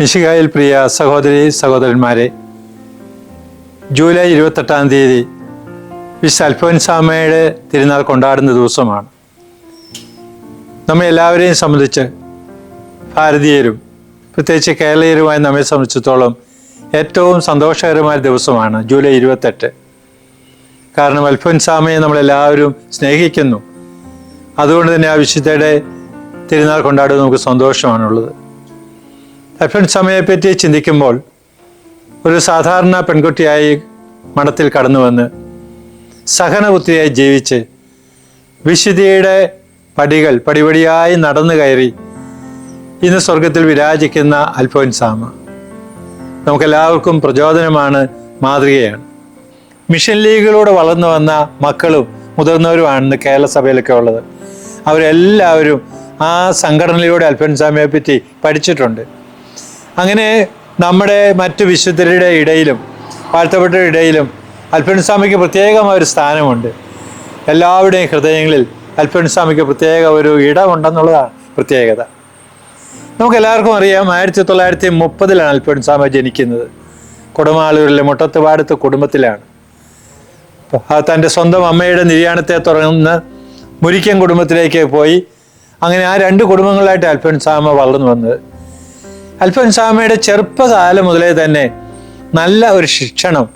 മിശികായിൽ പ്രിയ സഹോദരി സഹോദരന്മാരെ ജൂലൈ ഇരുപത്തെട്ടാം തീയതി വിശ് അൽഫോൻസാമയുടെ തിരുനാൾ കൊണ്ടാടുന്ന ദിവസമാണ്. നമ്മെ എല്ലാവരെയും സംബന്ധിച്ച് ഭാരതീയരും പ്രത്യേകിച്ച് കേരളീയരുമായി നമ്മെ സംബന്ധിച്ചിടത്തോളം ഏറ്റവും സന്തോഷകരമായ ദിവസമാണ് ജൂലൈ ഇരുപത്തെട്ട്. കാരണം അൽഫോൻസാമയെ നമ്മളെല്ലാവരും സ്നേഹിക്കുന്നു. അതുകൊണ്ട് തന്നെ ആ വിശുദ്ധയുടെ തിരുനാൾ കൊണ്ടാടുന്നത് നമുക്ക് സന്തോഷമാണുള്ളത്. അൽഫോൻസാമയെപ്പറ്റി ചിന്തിക്കുമ്പോൾ ഒരു സാധാരണ പെൺകുട്ടിയായി മഠത്തിൽ കടന്നു വന്ന് സഹനബുദ്ധിയായി ജീവിച്ച് വിശുദ്ധിയുടെ പടികൾ പടിപടിയായി നടന്നു കയറി ഇന്ന് സ്വർഗത്തിൽ വിരാജിക്കുന്ന അൽഫോൻസാമ നമുക്കെല്ലാവർക്കും പ്രചോദനമാണ് മാതൃകയാണ്. മിഷൻ ലീഗിലൂടെ വളർന്നു വന്ന മക്കളും മുതിർന്നവരുമാണ് കേരള സഭയിലൊക്കെ ഉള്ളത്. അവരെല്ലാവരും ആ സംഘടനയിലൂടെ അൽഫോൻസാമയെ പറ്റി പഠിച്ചിട്ടുണ്ട്. അങ്ങനെ നമ്മുടെ മറ്റു വിശുദ്ധരുടെ ഇടയിലും വാഴ്ത്തപ്പെട്ടവരുടെ ഇടയിലും അൽഫൻസ്വാമിക്ക് പ്രത്യേകമായ ഒരു സ്ഥാനമുണ്ട്. എല്ലാവരുടെയും ഹൃദയങ്ങളിൽ അൽഫൻസ്വാമിക്ക് പ്രത്യേക ഒരു ഇടമുണ്ടെന്നുള്ളതാണ് പ്രത്യേകത. നമുക്ക് എല്ലാവർക്കും അറിയാം ആയിരത്തി തൊള്ളായിരത്തി മുപ്പതിലാണ് അൽഫോൻസാമ ജനിക്കുന്നത്. കുടമാലൂരിലെ മുട്ടത്തുപാടത്ത് കുടുംബത്തിലാണ്. തന്റെ സ്വന്തം അമ്മയുടെ നിര്യാണത്തെ തുടർന്ന് മുരിക്കൻ കുടുംബത്തിലേക്ക് പോയി. അങ്ങനെ ആ രണ്ട് കുടുംബങ്ങളായിട്ട് അൽഫോൻസാമ വളർന്നു വന്നത്. അൽഫോൻസാമയുടെ ചെറുപ്പകാലം മുതലേ തന്നെ നല്ല ഒരു ശിക്ഷണം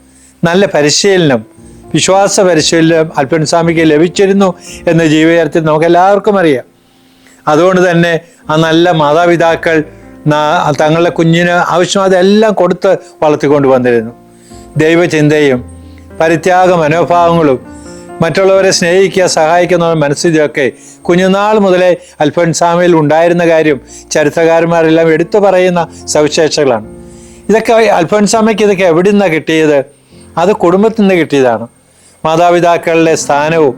നല്ല പരിശീലനം വിശ്വാസ പരിശീലനം അൽഫൻസാമിക്ക് ലഭിച്ചിരുന്നു എന്ന ജീവചരിത്രത്തിൽ നമുക്ക് എല്ലാവർക്കും അറിയാം. അതുകൊണ്ട് തന്നെ ആ നല്ല മാതാപിതാക്കൾ തങ്ങളുടെ കുഞ്ഞിന് ആവശ്യമായതെല്ലാം കൊടുത്ത് വളർത്തിക്കൊണ്ട് വന്നിരുന്നു ദൈവചിന്തയും പരിത്യാഗ മനോഭാവങ്ങളും മറ്റുള്ളവരെ സ്നേഹിക്കുക സഹായിക്കുന്ന മനസ്സിലൊക്കെ കുഞ്ഞുനാൾ മുതലേ അൽഫൻസാമയിൽ ഉണ്ടായിരുന്ന കാര്യം ചരിത്രകാരന്മാരെല്ലാം എടുത്തു പറയുന്ന സവിശേഷതകളാണ്. ഇതൊക്കെ അൽഫോൻസാമയ്ക്ക് ഇതൊക്കെ എവിടെ നിന്നാണ് കിട്ടിയത്? അത് കുടുംബത്തിൽ നിന്ന് കിട്ടിയതാണ്. മാതാപിതാക്കളുടെ സ്ഥാനവും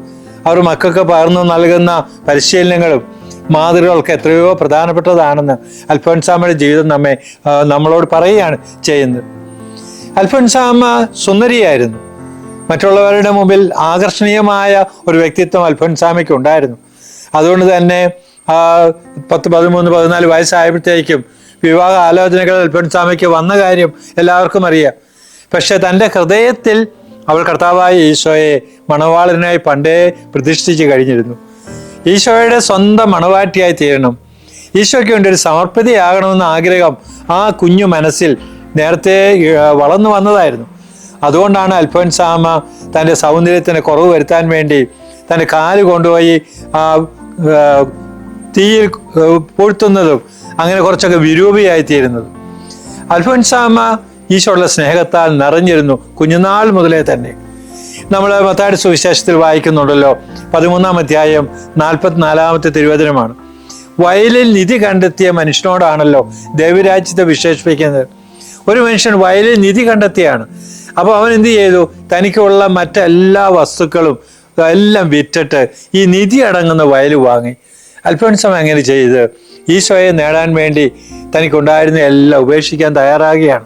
അവർ മക്കൾക്ക് പകർന്നു നൽകുന്ന പരിശീലനങ്ങളും മാതൃകകൾക്ക് എത്രയോ പ്രധാനപ്പെട്ടതാണെന്ന് അൽഫോൻസാമയുടെ ജീവിതം നമ്മെ നമ്മളോട് പറയുകയാണ് ചെയ്യുന്നത്. അൽഫോൻസാമ സുന്ദരിയായിരുന്നു. മറ്റുള്ളവരുടെ മുമ്പിൽ ആകർഷണീയമായ ഒരു വ്യക്തിത്വം അൽഫോൻസാമയ്ക്ക് ഉണ്ടായിരുന്നു. അതുകൊണ്ട് തന്നെ പത്ത് പതിമൂന്ന് പതിനാല് വയസ്സായപ്പോഴത്തേക്കും വിവാഹ ആലോചനകൾ അൽഫോൻസാമയ്ക്ക് വന്ന കാര്യം എല്ലാവർക്കും അറിയാം. പക്ഷെ തന്റെ ഹൃദയത്തിൽ അവൾ കർത്താവായ ഈശോയെ മണവാളനായി പണ്ടേ പ്രതിഷ്ഠിച്ച് കഴിഞ്ഞിരുന്നു. ഈശോയുടെ സ്വന്തം മണവാട്ടിയായി തീരണം. ഈശോയ്ക്ക് വേണ്ടി ഒരു സമർപ്പിതയാകണമെന്ന ആഗ്രഹം ആ കുഞ്ഞു മനസ്സിൽ നേരത്തെ വളർന്നു വന്നതായിരുന്നു. അതുകൊണ്ടാണ് അൽഫോൻസാമ തന്റെ സൗന്ദര്യത്തിന് കുറവ് വരുത്താൻ വേണ്ടി തന്റെ കാൽ കൊണ്ടുപോയി ആ തീയിൽ പൊഴുത്തുന്നതും അങ്ങനെ കുറച്ചൊക്കെ വിരൂപിയായിത്തീരുന്നത് അൽഫോൻസാമ ഈശോയുള്ള സ്നേഹത്താൽ നിറഞ്ഞിരുന്നു കുഞ്ഞുനാൾ മുതലേ തന്നെ. നമ്മൾ മത്താടി സുവിശേഷത്തിൽ വായിക്കുന്നുണ്ടല്ലോ പതിമൂന്നാം അധ്യായം നാൽപ്പത്തിനാലാമത്തെ തിരുവചനമാണ്. വയലിൽ നിധി കണ്ടെത്തിയ മനുഷ്യനോടാണല്ലോ ദൈവരാജ്യത്തെ വിശേഷിപ്പിക്കുന്നത്. ഒരു മനുഷ്യൻ വയലിൽ നിധി കണ്ടെത്തിയാണ്. അപ്പോൾ അവൻ എന്ത് ചെയ്തു? തനിക്കുള്ള മറ്റെല്ലാ വസ്തുക്കളും എല്ലാം വിറ്റിട്ട് ഈ നിധി അടങ്ങുന്ന വയൽ വാങ്ങി. അൽഫോൻസം അങ്ങനെ ചെയ്ത്? ഈശോയെ നേടാൻ വേണ്ടി തനിക്കുണ്ടായിരുന്ന എല്ലാം ഉപേക്ഷിക്കാൻ തയ്യാറാകുകയാണ്.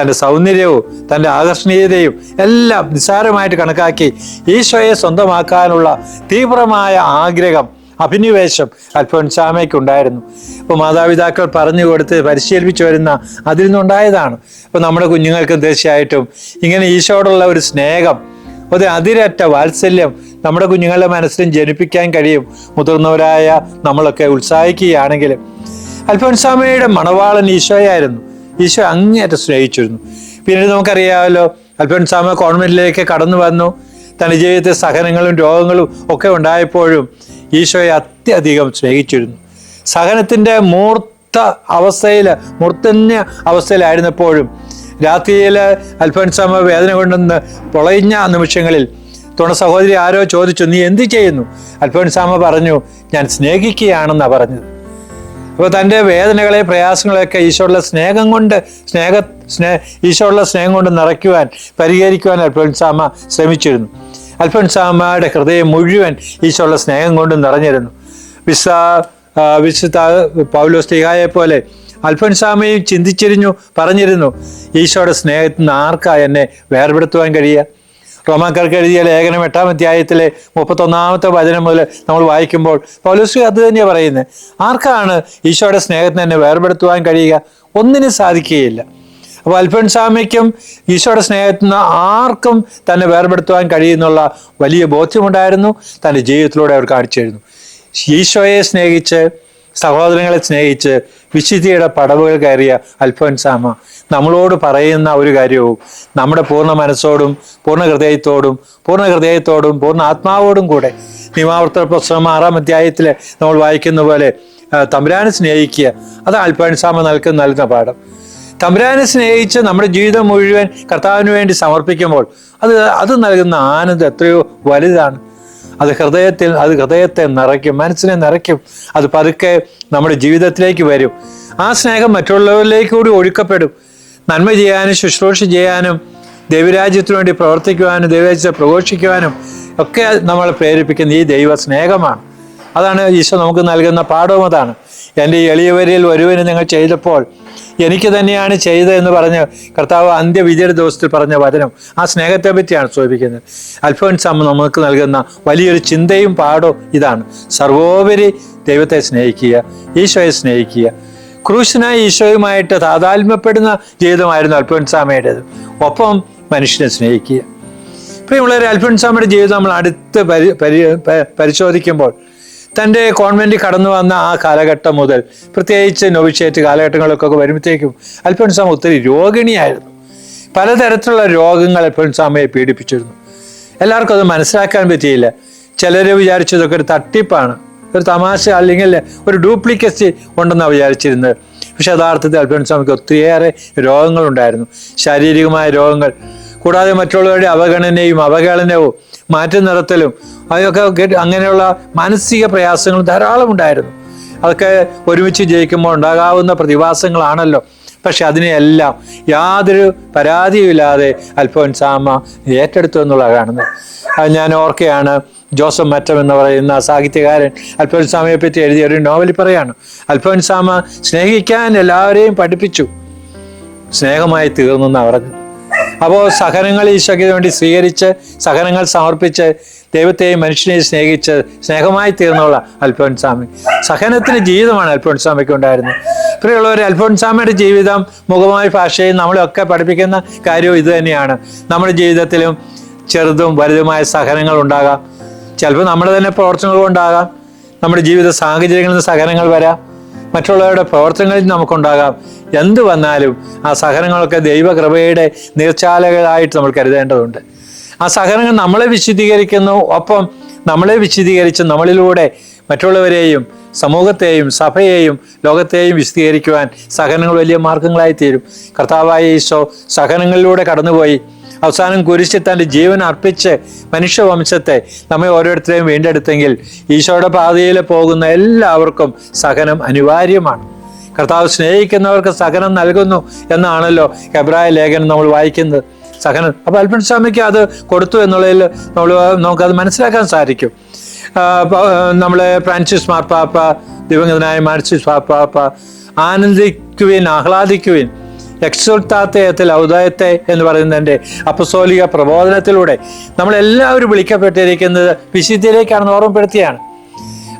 തന്റെ സൗന്ദര്യവും തന്റെ ആകർഷണീയതയും എല്ലാം നിസ്സാരമായിട്ട് കണക്കാക്കി ഈശോയെ സ്വന്തമാക്കാനുള്ള തീവ്രമായ ആഗ്രഹം അഭിനിവേശം അൽഫോൻസാമയ്ക്കുണ്ടായിരുന്നു അപ്പോൾ മാതാപിതാക്കൾ പറഞ്ഞു കൊടുത്ത് പരിശീലിപ്പിച്ചു വരുന്ന അതിൽ നിന്നുണ്ടായതാണ്. അപ്പോൾ നമ്മുടെ കുഞ്ഞുങ്ങൾക്ക് തീർച്ചയായിട്ടും ഇങ്ങനെ ഈശോടുള്ള ഒരു സ്നേഹം ഒരു അതിരറ്റ വാത്സല്യം നമ്മുടെ കുഞ്ഞുങ്ങളുടെ മനസ്സിലും ജനിപ്പിക്കാൻ കഴിയും. മുതിർന്നവരായ നമ്മളൊക്കെ ഉത്സാഹിക്കുകയാണെങ്കിൽ അൽഫോൻസാമയുടെ മണവാളൻ ഈശോയായിരുന്നു. ഈശോ അങ്ങേയറ്റം സ്നേഹിച്ചിരുന്നു. പിന്നീട് നമുക്കറിയാമല്ലോ അൽഫോൻസാമ കോൺവെന്റിലേക്ക് കടന്നു വന്നു. തന്റെ സഹനങ്ങളും രോഗങ്ങളും ഒക്കെ ഉണ്ടായപ്പോഴും ഈശോയെ അത്യധികം സ്നേഹിച്ചിരുന്നു. സഹനത്തിന്റെ മൂർത്ത അവസ്ഥയിൽ മൂർത്തന്യ അവസ്ഥയിലായിരുന്നപ്പോഴും രാത്രിയിൽ അൽഫൻസമ വേദന കൊണ്ടെന്ന് പൊളയിഞ്ഞ നിമിഷങ്ങളിൽ തുണ സഹോദരി ആരോ ചോദിച്ചു നീ എന്ത് ചെയ്യുന്നു? അൽഫോൻസാമ പറഞ്ഞു ഞാൻ സ്നേഹിക്കുകയാണെന്നാണ് പറഞ്ഞത്. അപ്പോൾ തന്റെ വേദനകളെ പ്രയാസങ്ങളെയൊക്കെ ഈശോയുള്ള സ്നേഹം കൊണ്ട് സ്നേഹ സ്നേ ഈശോയുള്ള സ്നേഹം കൊണ്ട് നിറയ്ക്കുവാൻ പരിഹരിക്കുവാൻ അൽഫോൻസാമ ശ്രമിച്ചിരുന്നു. അൽഫോൻസാമയുടെ ഹൃദയം മുഴുവൻ ഈശോയുള്ള സ്നേഹം കൊണ്ട് നിറഞ്ഞിരുന്നു. വിശ്വ വിശുദ്ധ പൗലോസ് സ്ത്രീഹായെ പോലെ അൽഫൻസാമ്മയും ചിന്തിച്ചിരുന്നു പറഞ്ഞിരുന്നു ഈശോയുടെ സ്നേഹത്തിൽ നിന്ന് ആർക്കാ എന്നെ വേർപെടുത്തുവാൻ കഴിയുക? റോമാക്കാർക്ക് എഴുതിയ ലേഖനം എട്ടാം അധ്യായത്തിലെ മുപ്പത്തൊന്നാമത്തെ വചനം മുതൽ നമ്മൾ വായിക്കുമ്പോൾ പൗലോസ് അത് തന്നെയാണ് പറയുന്നത് ആർക്കാണ് ഈശോയുടെ സ്നേഹത്തിന് എന്നെ വേർപെടുത്തുവാൻ കഴിയുക? ഒന്നിനും സാധിക്കുകയില്ല. അപ്പോൾ അൽഫൻസാമയ്ക്കും ഈശോയുടെ സ്നേഹത്തിൽ നിന്ന് ആർക്കും തന്നെ വേർപെടുത്തുവാൻ കഴിയുന്നുള്ള വലിയ ബോധ്യമുണ്ടായിരുന്നു. തന്റെ ജീവിതത്തിലൂടെ അവർ കാണിച്ചിരുന്നു ഈശോയെ സ്നേഹിച്ച് സഹോദരങ്ങളെ സ്നേഹിച്ച് വിശുദ്ധിയുടെ പടവുകൾ കയറിയ അൽഫോൻസാമ നമ്മളോട് പറയുന്ന ഒരു കാര്യവും നമ്മുടെ പൂർണ മനസ്സോടും പൂർണ ഹൃദയത്തോടും പൂർണ ഹൃദയത്തോടും പൂർണ ആത്മാവോടും കൂടെ നിയമാവർത്തന പുസ്തകം ആറാം അധ്യായത്തിൽ നമ്മൾ വായിക്കുന്ന പോലെ തമ്പുരാനെ സ്നേഹിക്കുക അത് അൽഫോൻസാമ നൽകുന്ന നൽകുന്ന പാഠം. തമ്പുരാനെ സ്നേഹിച്ച് നമ്മുടെ ജീവിതം മുഴുവൻ കർത്താവിന് വേണ്ടി സമർപ്പിക്കുമ്പോൾ അത് അത് നൽകുന്ന ആനന്ദം എത്രയോ വലുതാണ്. അത് ഹൃദയത്തിൽ അത് ഹൃദയത്തെ നിറയ്ക്കും മനസ്സിനെ നിറയ്ക്കും. അത് പതുക്കെ നമ്മുടെ ജീവിതത്തിലേക്ക് വരും. ആ സ്നേഹം മറ്റുള്ളവരിലേക്ക് കൂടി ഒഴുക്കപ്പെടും. നന്മ ചെയ്യാനും ശുശ്രൂഷ ചെയ്യാനും ദൈവരാജ്യത്തിനു വേണ്ടി പ്രവർത്തിക്കുവാനും ദൈവരാജ്യത്തെ പ്രഘോഷിക്കുവാനും ഒക്കെ നമ്മളെ പ്രേരിപ്പിക്കുന്ന ഈ ദൈവ സ്നേഹമാണ് അതാണ് ഈശോ നമുക്ക് നൽകുന്ന പാഠവും അതാണ്. എന്റെ എളിയവരിൽ ഒരുവന് നിങ്ങൾ ചെയ്തപ്പോൾ എനിക്ക് തന്നെയാണ് ചെയ്തതെന്ന് പറഞ്ഞ് കർത്താവ് അന്ത്യവിജയുടെ ദിവസത്തിൽ പറഞ്ഞ വചനം ആ സ്നേഹത്തെ പറ്റിയാണ് സൂചിപ്പിക്കുന്നത്. അൽഫോൻസ് അമ്മ നമുക്ക് നൽകുന്ന വലിയൊരു ചിന്തയും പാടോ ഇതാണ്. സർവോപരി ദൈവത്തെ സ്നേഹിക്കുക ഈശോയെ സ്നേഹിക്കുക. ക്രൂശനായ ഈശോയുമായിട്ട് താതാത്മ്യപ്പെടുന്ന ജീവിതമായിരുന്നു അൽഫോൻസാമയുടേത് ഒപ്പം മനുഷ്യനെ സ്നേഹിക്കുക. പ്രിയമുള്ളവരെ അൽഫോൻസാമയുടെ ജീവിതം നമ്മൾ അടുത്ത് പരി പരി പരിശോധിക്കുമ്പോൾ തന്റെ കോൺവെന്റിൽ കടന്നു വന്ന ആ കാലഘട്ടം മുതൽ പ്രത്യേകിച്ച് നൊവിഷേറ്റ് കാലഘട്ടങ്ങളൊക്കെ വരുമ്പോഴത്തേക്കും അൽഫോൻസാമ ഒത്തിരി രോഗിണിയായിരുന്നു. പലതരത്തിലുള്ള രോഗങ്ങൾ അൽഫോൻസാമയെ പീഡിപ്പിച്ചിരുന്നു. എല്ലാവർക്കും അത് മനസ്സിലാക്കാൻ പറ്റിയില്ല. ചിലർ വിചാരിച്ചതൊക്കെ ഒരു തട്ടിപ്പാണ്. ഒരു തമാശ അല്ലെങ്കിൽ ഒരു ഡ്യൂപ്ലിക്കസി ഉണ്ടെന്നാണ് വിചാരിച്ചിരുന്നത്. പക്ഷെ യഥാർത്ഥത്തിൽ അൽഫോൻസാമയ്ക്ക് ഒത്തിരിയേറെ രോഗങ്ങളുണ്ടായിരുന്നു. ശാരീരികമായ രോഗങ്ങൾ കൂടാതെ മറ്റുള്ളവരുടെ അവഗണനയും അവഹേളനവും മാറ്റി നിർത്തലും അതൊക്കെ അങ്ങനെയുള്ള മാനസിക പ്രയാസങ്ങൾ ധാരാളം ഉണ്ടായിരുന്നു. അതൊക്കെ ഒരുമിച്ച് ജയിക്കുമ്പോൾ ഉണ്ടാകാവുന്ന പ്രതിഭാസങ്ങളാണല്ലോ. പക്ഷെ അതിനെയെല്ലാം യാതൊരു പരാതിയുമില്ലാതെ അൽഫോൻസാമ ഏറ്റെടുത്തു എന്നുള്ളതാണ്. കാണുന്നത് അത് ഞാൻ ഓർക്കുകയാണ്. ജോസഫ് മറ്റം എന്ന് പറയുന്ന സാഹിത്യകാരൻ അൽഫോൻസാമയെ പറ്റി എഴുതിയ ഒരു നോവലിൽ പറയാണ്. അൽഫോൻസാമ സ്നേഹിക്കാൻ എല്ലാവരെയും പഠിപ്പിച്ചു. സ്നേഹമായി തീർന്നു എന്നാണ് പറഞ്ഞത് അപ്പോൾ സഹനങ്ങൾ ഈശോയ്ക്ക് വേണ്ടി സ്വീകരിച്ച് സഹനങ്ങൾ സമർപ്പിച്ച് ദൈവത്തെയും മനുഷ്യനെയും സ്നേഹിച്ച് സ്നേഹമായി തീർന്നുള്ള അൽഫോൻസാമി സഹനത്തിന് ജീവിതമാണ് അൽഫോൻസാമയ്ക്ക് ഉണ്ടായിരുന്നത്. പ്രിയമുള്ളവർ അൽഫോൻസാമയുടെ ജീവിതം മുഖമായ ഭാഷയും നമ്മളൊക്കെ പഠിപ്പിക്കുന്ന കാര്യവും ഇത് തന്നെയാണ്. നമ്മുടെ ജീവിതത്തിലും ചെറുതും വലുതുമായ സഹനങ്ങൾ ഉണ്ടാകാം. ചിലപ്പോൾ നമ്മുടെ തന്നെ പ്രവർത്തനങ്ങൾ ഉണ്ടാകാം നമ്മുടെ ജീവിത സാഹചര്യങ്ങളിൽ നിന്ന് സഹനങ്ങൾ വരാം. മറ്റുള്ളവരുടെ പ്രവർത്തനങ്ങളിൽ നമുക്കുണ്ടാകാം. എന്ത് വന്നാലും ആ സഹനങ്ങളൊക്കെ ദൈവകൃപയുടെ നീർച്ചാലകളായിട്ട് നമ്മൾ കരുതേണ്ടതുണ്ട്. ആ സഹനങ്ങൾ നമ്മളെ വിശുദ്ധീകരിക്കുന്നു. ഒപ്പം നമ്മളെ വിശുദ്ധീകരിച്ച് നമ്മളിലൂടെ മറ്റുള്ളവരെയും സമൂഹത്തെയും സഭയെയും ലോകത്തെയും വിശദീകരിക്കുവാൻ സഹനങ്ങൾ വലിയ മാർഗങ്ങളായി തീരും കർത്താവായ ഈശോ സഹനങ്ങളിലൂടെ കടന്നുപോയി. അവസാനം കുരിശിൽ തന്റെ ജീവൻ അർപ്പിച്ച് മനുഷ്യവംശത്തെ നമ്മെ ഓരോരുത്തരെയും വീണ്ടെടുത്തെങ്കിൽ ഈശോയുടെ പാതയിൽ പോകുന്ന എല്ലാവർക്കും സഹനം അനിവാര്യമാണ്. കർത്താവ് സ്നേഹിക്കുന്നവർക്ക് സഹനം നൽകുന്നു എന്നാണല്ലോ എബ്രായ ലേഖനം നമ്മൾ വായിക്കുന്നത്. സഹനം അപ്പോൾ അൽഫൻസ്വാമിക്ക് അത് കൊടുത്തു എന്നുള്ളതിൽ നമ്മൾ നമുക്കത് മനസ്സിലാക്കാൻ സാധിക്കും. നമ്മളെ ഫ്രാൻസിസ് മാർപ്പാപ്പ ദിവംഗതനായ മാർസിസ് മാർപ്പാപ്പ ആനന്ദിക്കുവിൻ ആഹ്ലാദിക്കുവിൻ എക്സുൽത്താത്തയത്തിൽ ഔദായത്തെ എന്ന് പറയുന്നതിന്റെ അപ്പസോലിക പ്രബോധനത്തിലൂടെ നമ്മളെല്ലാവരും വിളിക്കപ്പെട്ടിരിക്കുന്നത് വിശുദ്ധിയിലേക്കാണെന്ന് ഓർമ്മപ്പെടുത്തിയാണ്.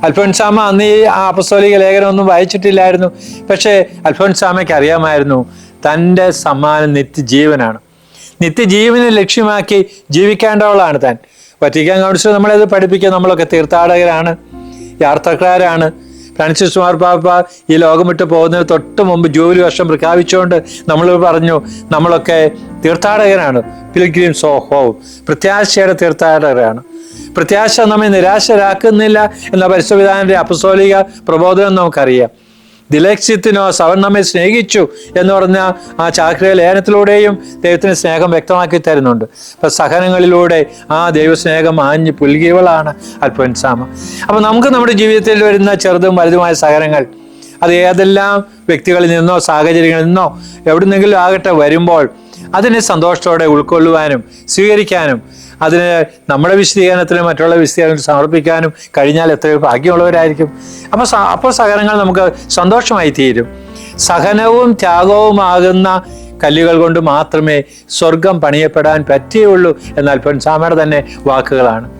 അൽഫോൻസാമ അന്ന് ഈ അപ്പസ്തോലിക ലേഖനമൊന്നും വായിച്ചിട്ടില്ലായിരുന്നു. പക്ഷേ അൽഫോൻസാമയ്ക്ക് അറിയാമായിരുന്നു തന്റെ സമ്മാനം നിത്യജീവനാണ്. നിത്യജീവനെ ലക്ഷ്യമാക്കി ജീവിക്കേണ്ടവളാണ് താൻ. വറ്റിക്കാൻ കൗൺസിൽ നമ്മളത് പഠിപ്പിക്കുക നമ്മളൊക്കെ തീർത്ഥാടകരാണ് യാത്രക്കാരാണ്. ഫ്രാൻസിസ് മാർപ്പാപ്പ ഈ ലോകം വിട്ട് പോകുന്നതിന് തൊട്ട് മുമ്പ് ജൂബിലി വർഷം പ്രഖ്യാപിച്ചുകൊണ്ട് നമ്മൾ പറഞ്ഞു നമ്മളൊക്കെ തീർത്ഥാടകരാണ്. പിൽഗ്രീം ഓ ഹോം പ്രത്യാശയുടെ തീർത്ഥാടകരാണ്. പ്രത്യാശ നമ്മെ നിരാശരാക്കുന്നില്ല എന്ന പരിശുദ്ധാന്റെ അപസോലിക പ്രബോധനം നമുക്കറിയാം. ദിലക്ഷ്യത്തിനോ അവൻ നമ്മെ സ്നേഹിച്ചു എന്ന് പറഞ്ഞ ആ ചാക്രിക ലേഖനത്തിലൂടെയും ദൈവത്തിന് സ്നേഹം വ്യക്തമാക്കി തരുന്നുണ്ട്. അപ്പൊ സഹനങ്ങളിലൂടെ ആ ദൈവസ്നേഹം ആഞ്ഞ് പുൽകിയവളാണ് അൽപ്പൻസാമ അപ്പൊ നമുക്ക് നമ്മുടെ ജീവിതത്തിൽ വരുന്ന ചെറുതും വലുതുമായ സഹനങ്ങൾ അത് ഏതെല്ലാം വ്യക്തികളിൽ നിന്നോ സാഹചര്യങ്ങളിൽ നിന്നോ എവിടുന്നെങ്കിലും ആകട്ടെ വരുമ്പോൾ അതിനെ സന്തോഷത്തോടെ ഉൾക്കൊള്ളുവാനും സ്വീകരിക്കാനും അതിന് നമ്മുടെ വിശദീകരണത്തിനും മറ്റുള്ള വിശദീകരണത്തിൽ സമർപ്പിക്കാനും കഴിഞ്ഞാൽ എത്രയോ ഭാഗ്യമുള്ളവരായിരിക്കും. അപ്പോൾ അപ്പോൾ സഹനങ്ങൾ നമുക്ക് സന്തോഷമായി തീരും. സഹനവും ത്യാഗവുമാകുന്ന കല്ലുകൾ കൊണ്ട് മാത്രമേ സ്വർഗം പണിയപ്പെടാൻ പറ്റുകയുള്ളൂ എന്ന അൽഫൻസാമയുടെ തന്നെ വാക്കുകളാണ്.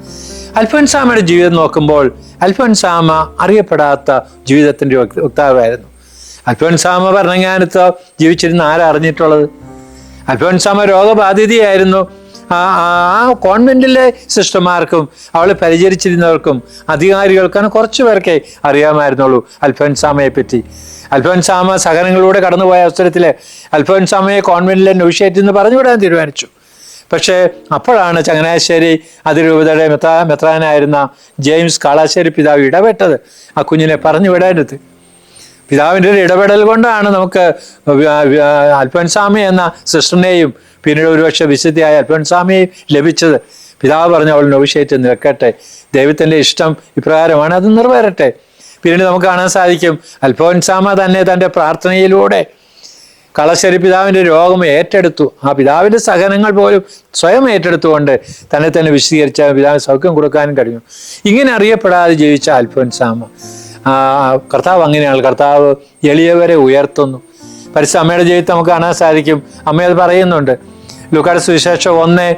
അൽഫൻസാമയുടെ ജീവിതം നോക്കുമ്പോൾ അൽഫൻസാമ അറിയപ്പെടാത്ത ജീവിതത്തിന്റെ വക്ത- വക്താവായിരുന്നു. അൽഫൻസാമ ഭരണങ്ങാനത്ത് ജീവിച്ചിരുന്ന ആരറിഞ്ഞിട്ടുള്ളത് അൽഫോൻസാമ രോഗബാധിതയായിരുന്നു. ആ കോൺവെന്റിലെ സിസ്റ്റർമാർക്കും അവളെ പരിചരിച്ചിരുന്നവർക്കും അധികാരികൾക്കാണ് കുറച്ചു പേർക്കേ അറിയാമായിരുന്നുള്ളൂ അൽഫോൻസാമയെ പറ്റി അൽഫോൻസാമ സഹനങ്ങളിലൂടെ കടന്നുപോയ അവസരത്തിൽ അൽഫോൻസാമയെ കോൺവെന്റിലെ നൊവിഷേറ്റ് എന്ന് പറഞ്ഞുവിടാൻ തീരുമാനിച്ചു. പക്ഷേ അപ്പോഴാണ് ചങ്ങനാശ്ശേരി അതിരൂപതയുടെ മെത്രാ മെത്രാനായിരുന്ന ജെയിംസ് കാളാശ്ശേരി പിതാവ് ഇടപെട്ടത്. ആ കുഞ്ഞിനെ പറഞ്ഞു വിടരുത് പിതാവിന്റെ ഒരു ഇടപെടൽ കൊണ്ടാണ് നമുക്ക് അൽഫോൻസാമി എന്ന സിസ്റ്ററിനെയും പിന്നീട് ഒരുപക്ഷെ വിശുദ്ധിയായ അൽഫോൻസാമിയെയും ലഭിച്ചത്. പിതാവ് പറഞ്ഞു അവൾ നൊവിഷേറ്റ് നിൽക്കട്ടെ. ദൈവത്തിന്റെ ഇഷ്ടം ഇപ്രകാരമാണ് അത് നിറവേറട്ടെ. പിന്നീട് നമുക്ക് കാണാൻ സാധിക്കും അൽഫോൻസാമ തന്നെ തന്റെ പ്രാർത്ഥനയിലൂടെ കളശ്ശേരി പിതാവിന്റെ രോഗം ഏറ്റെടുത്തു. ആ പിതാവിന്റെ സഹനങ്ങൾ പോലും സ്വയം ഏറ്റെടുത്തുകൊണ്ട് തന്നെ തന്നെ വിശദീകരിച്ച പിതാവിന് സൗഖ്യം കൊടുക്കാനും കഴിഞ്ഞു. ഇങ്ങനെ അറിയപ്പെടാതെ ജീവിച്ച അൽഫോൻസാമ ആ, കർത്താവ് അങ്ങനെയാണ്. കർത്താവ് എളിയവരെ ഉയർത്തുന്നു. പരിസ്ഥിതി അമ്മയുടെ ജീവിതം നമുക്ക് കാണാൻ സാധിക്കും. അമ്മ അത് പറയുന്നുണ്ട്. ലുക്കാട് സുവിശേഷം ഒന്ന്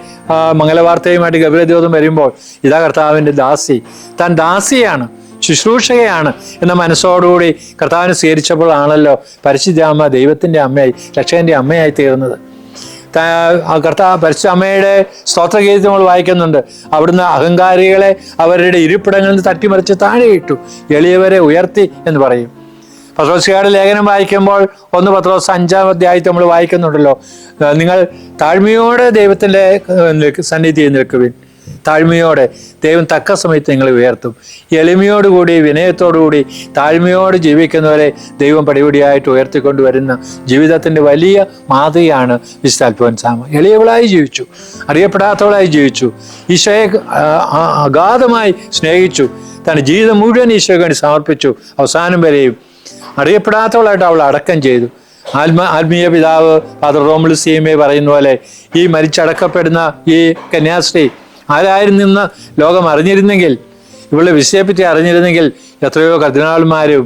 മംഗലവാർത്തയുമായിട്ട് ഗഭീരദ്യോതം വരുമ്പോൾ ഇതാ കർത്താവിന്റെ ദാസി. താൻ ദാസിയാണ് ശുശ്രൂഷകയാണ് എന്ന മനസ്സോടുകൂടി കർത്താവിനെ സ്വീകരിച്ചപ്പോൾ ആണല്ലോ പരിശുദ്ധാമ്മ ദൈവത്തിന്റെ അമ്മയായി രക്ഷകന്റെ അമ്മയായി തീർന്നത്. കർത്താവ് പരിശു അമ്മയുടെ സ്തോത്രഗീതം നമ്മൾ വായിക്കുന്നുണ്ട് അവിടുന്ന് അഹങ്കാരികളെ അവരുടെ ഇരിപ്പിടങ്ങളിൽ നിന്ന് തട്ടിമറിച്ച് താഴെ ഇട്ടു എളിയവരെ ഉയർത്തി എന്ന് പറയും. പത്രോസിയുടെ ലേഖനം വായിക്കുമ്പോൾ ഒന്ന് പത്രോസ് അഞ്ചാം അധ്യായത്തിൽ നമ്മൾ വായിക്കുന്നുണ്ടല്ലോ. നിങ്ങൾ താഴ്മയോടെ ദൈവത്തിന്റെ സന്നിധിയിൽ നിൽക്കുവിൻ. താഴ്മയോടെ ദൈവം തക്ക സമയത്ത് നിങ്ങൾ ഉയർത്തും. എളിമയോടുകൂടി വിനയത്തോടുകൂടി താഴ്മയോട് ജീവിക്കുന്നവരെ ദൈവം പടിപടിയായിട്ട് ഉയർത്തിക്കൊണ്ടുവരുന്ന ജീവിതത്തിന്റെ വലിയ മാതൃകയാണ് വിശുദ്ധ സാമ. എളിയവളായി ജീവിച്ചു അറിയപ്പെടാത്തവളായി ജീവിച്ചു ഈശോയെ അഗാധമായി സ്നേഹിച്ചു തന്റെ ജീവിതം മുഴുവൻ ഈശോയ്ക്ക് വേണ്ടി സമർപ്പിച്ചു അവസാനം വരെയും അറിയപ്പെടാത്തവളായിട്ട് അവൾ അടക്കം ചെയ്തു. ആത്മ ആത്മീയ പിതാവ് ഫാദർ റോമിൾ സീമെ പറയുന്ന പോലെ ഈ മരിച്ചടക്കപ്പെടുന്ന ഈ കന്യാസ്ത്രീ ആരായിരുന്നെന്ന് ലോകം അറിഞ്ഞിരുന്നെങ്കിൽ ഇവളുടെ വിഷയപ്പറ്റി അറിഞ്ഞിരുന്നെങ്കിൽ എത്രയോ കർദിനാൾമാരും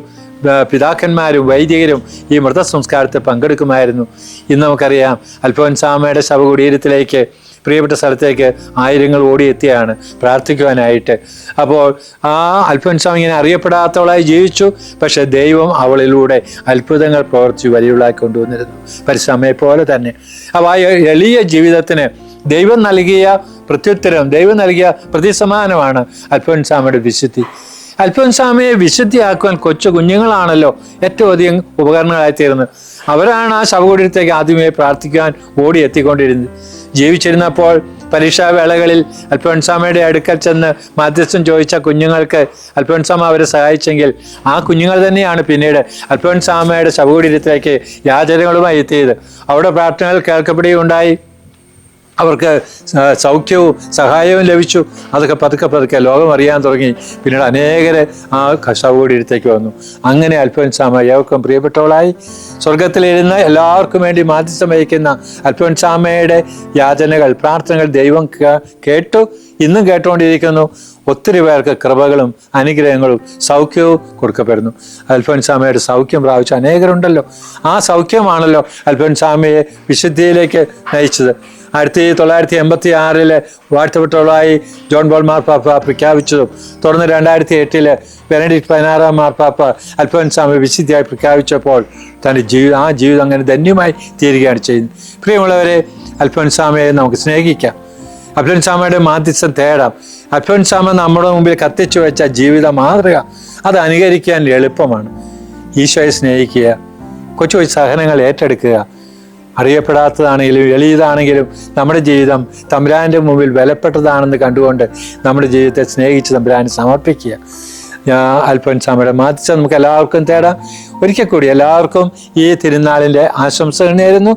പിതാക്കന്മാരും വൈദികരും ഈ മൃതസംസ്കാരത്തെ പങ്കെടുക്കുമായിരുന്നു. ഇന്ന് നമുക്കറിയാം അൽഫോൻസാമയുടെ ശവകുടീരത്തിലേക്ക് പ്രിയപ്പെട്ട സ്ഥലത്തേക്ക് ആയിരങ്ങൾ ഓടിയെത്തിയാണ് പ്രാർത്ഥിക്കുവാനായിട്ട്. അപ്പോൾ ആ അൽഫോൻസാം ഇങ്ങനെ അറിയപ്പെടാത്തവളായി ജീവിച്ചു. പക്ഷെ ദൈവം അവളിലൂടെ അത്ഭുതങ്ങൾ പ്രവർത്തിച്ചു വലിയുള്ളതായി കൊണ്ടുവന്നിരുന്നു. പരിശ്രമയെ പോലെ തന്നെ. അപ്പോൾ ആ എളിയ ജീവിതത്തിന് ദൈവം നൽകിയ പ്രത്യുത്തരം ദൈവം നൽകിയ പ്രതിസമാനമാണ് അൽഫോൻസാമയുടെ വിശുദ്ധി. അൽഫോൻസാമയെ വിശുദ്ധിയാക്കുവാൻ കൊച്ചു കുഞ്ഞുങ്ങളാണല്ലോ ഏറ്റവും അധികം ഉപകരണങ്ങളായി തീർന്നത്. അവരാണ് ആ ശവകുടീരത്തേക്ക് ആദ്യമേ പ്രാർത്ഥിക്കാൻ ഓടി എത്തിക്കൊണ്ടിരുന്നത് ജീവിച്ചിരുന്നപ്പോൾ പരീക്ഷാവേളകളിൽ അൽഫോൻസാമയുടെ അടുക്കൽ ചെന്ന് മാധ്യസ്ഥം ചോദിച്ച കുഞ്ഞുങ്ങൾക്ക് അൽഫോൻസാമ അവരെ സഹായിച്ചെങ്കിൽ ആ കുഞ്ഞുങ്ങൾ തന്നെയാണ് പിന്നീട് അൽഫോൻസാമയുടെ ശവകുടീരത്തിലേക്ക് യാചനകളുമായി എത്തിയത്. അവിടെ പ്രാർത്ഥനകൾ കേൾക്കപ്പെടുകയുണ്ടായി. അവർക്ക് സൗഖ്യവും സഹായവും ലഭിച്ചു. അതൊക്കെ പതുക്കെ പതുക്കെ ലോകം അറിയാൻ തുടങ്ങി. പിന്നീട് അനേകരെ ആ കശാവുകൂടിയിടത്തേക്ക് വന്നു. അങ്ങനെ അൽഫോൻസാമ ഏവർക്കും പ്രിയപ്പെട്ടവളായി. സ്വർഗത്തിലിരുന്ന് എല്ലാവർക്കും വേണ്ടി മാധ്യസ്ഥം വഹിക്കുന്ന അൽഫോൻസാമയുടെ യാചനകൾ പ്രാർത്ഥനകൾ ദൈവം കേട്ടു ഇന്നും കേട്ടുകൊണ്ടിരിക്കുന്നു. ഒത്തിരി പേർക്ക് കൃപകളും അനുഗ്രഹങ്ങളും സൗഖ്യവും കൊടുക്കപ്പെടുന്നു. അൽഫൻസാമയുടെ സൗഖ്യം പ്രാപിച്ച അനേകരുണ്ടല്ലോ. ആ സൗഖ്യമാണല്ലോ അൽഫൻസാമയെ വിശുദ്ധിയിലേക്ക് നയിച്ചത്. ആയിരത്തി തൊള്ളായിരത്തി എൺപത്തി ആറിൽ വാഴ്ത്തപ്പെട്ടവളായി ജോൺ ബോൾ മാർപ്പാപ്പ പ്രഖ്യാപിച്ചതും തുടർന്ന് രണ്ടായിരത്തി എട്ടിൽ ബെനഡിക്ട് പതിനാറാം മാർപ്പാപ്പ അൽഫോൻസാമയെ വിശുദ്ധിയായി പ്രഖ്യാപിച്ചപ്പോൾ തന്റെ ജീവിതം ആ ജീവിതം അങ്ങനെ ധന്യമായി തീരുകയാണ് ചെയ്യുന്നത്. പ്രിയമുള്ളവരെ അൽഫോൻസാമയെ നമുക്ക് സ്നേഹിക്കാം. അൽഫോൻസാമയുടെ മാധ്യസ്ഥം തേടാം. അൽഫോൻസാമ നമ്മുടെ മുമ്പിൽ കത്തിച്ചു വെച്ച ജീവിത മാതൃക അത് അനുകരിക്കാൻ എളുപ്പമാണ്. ഈശോയെ സ്നേഹിക്കുക കൊച്ചു കൊച്ചു സഹനങ്ങൾ ഏറ്റെടുക്കുക അറിയപ്പെടാത്തതാണെങ്കിലും എളിയതാണെങ്കിലും നമ്മുടെ ജീവിതം തമ്പുരാന്റെ മുമ്പിൽ വിലപ്പെട്ടതാണെന്ന് കണ്ടുകൊണ്ട് നമ്മുടെ ജീവിതത്തെ സ്നേഹിച്ച് തമ്പുരാൻ സമർപ്പിക്കുക. ഞാൻ അൽഫൻസാമയുടെ മാധ്യസ്ഥം നമുക്ക് എല്ലാവർക്കും തേടാം. ഒരിക്കൽ കൂടി എല്ലാവർക്കും ഈ തിരുനാളിന്റെ ആശംസകൾ നേരുന്നു.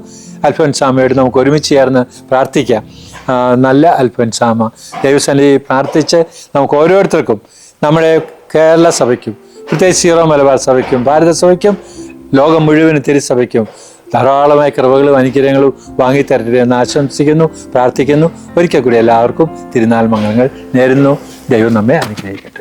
അൽഫോൻസാമയോട് നമുക്ക് ഒരുമിച്ച് ചേർന്ന് പ്രാർത്ഥിക്കാം. നല്ല നല്ല അൽഫോൻസാമ ദൈവസന്നിധി പ്രാർത്ഥിച്ച് നമുക്ക് ഓരോരുത്തർക്കും നമ്മുടെ കേരള സഭയ്ക്കും പ്രത്യേകിച്ച് സീറോ മലബാർ സഭയ്ക്കും ഭാരത സഭയ്ക്കും ലോകം മുഴുവനും തിരുസഭയ്ക്കും ധാരാളമായ കൃപകളും അനുഗ്രഹങ്ങളും വാങ്ങിത്തരട്ടെ എന്ന് ആശംസിക്കുന്നു പ്രാർത്ഥിക്കുന്നു. ഒരിക്കൽ കൂടി എല്ലാവർക്കും തിരുനാൾ മംഗളങ്ങൾ നേരുന്നു. ദൈവം നമ്മെ അനുഗ്രഹിക്കട്ടെ.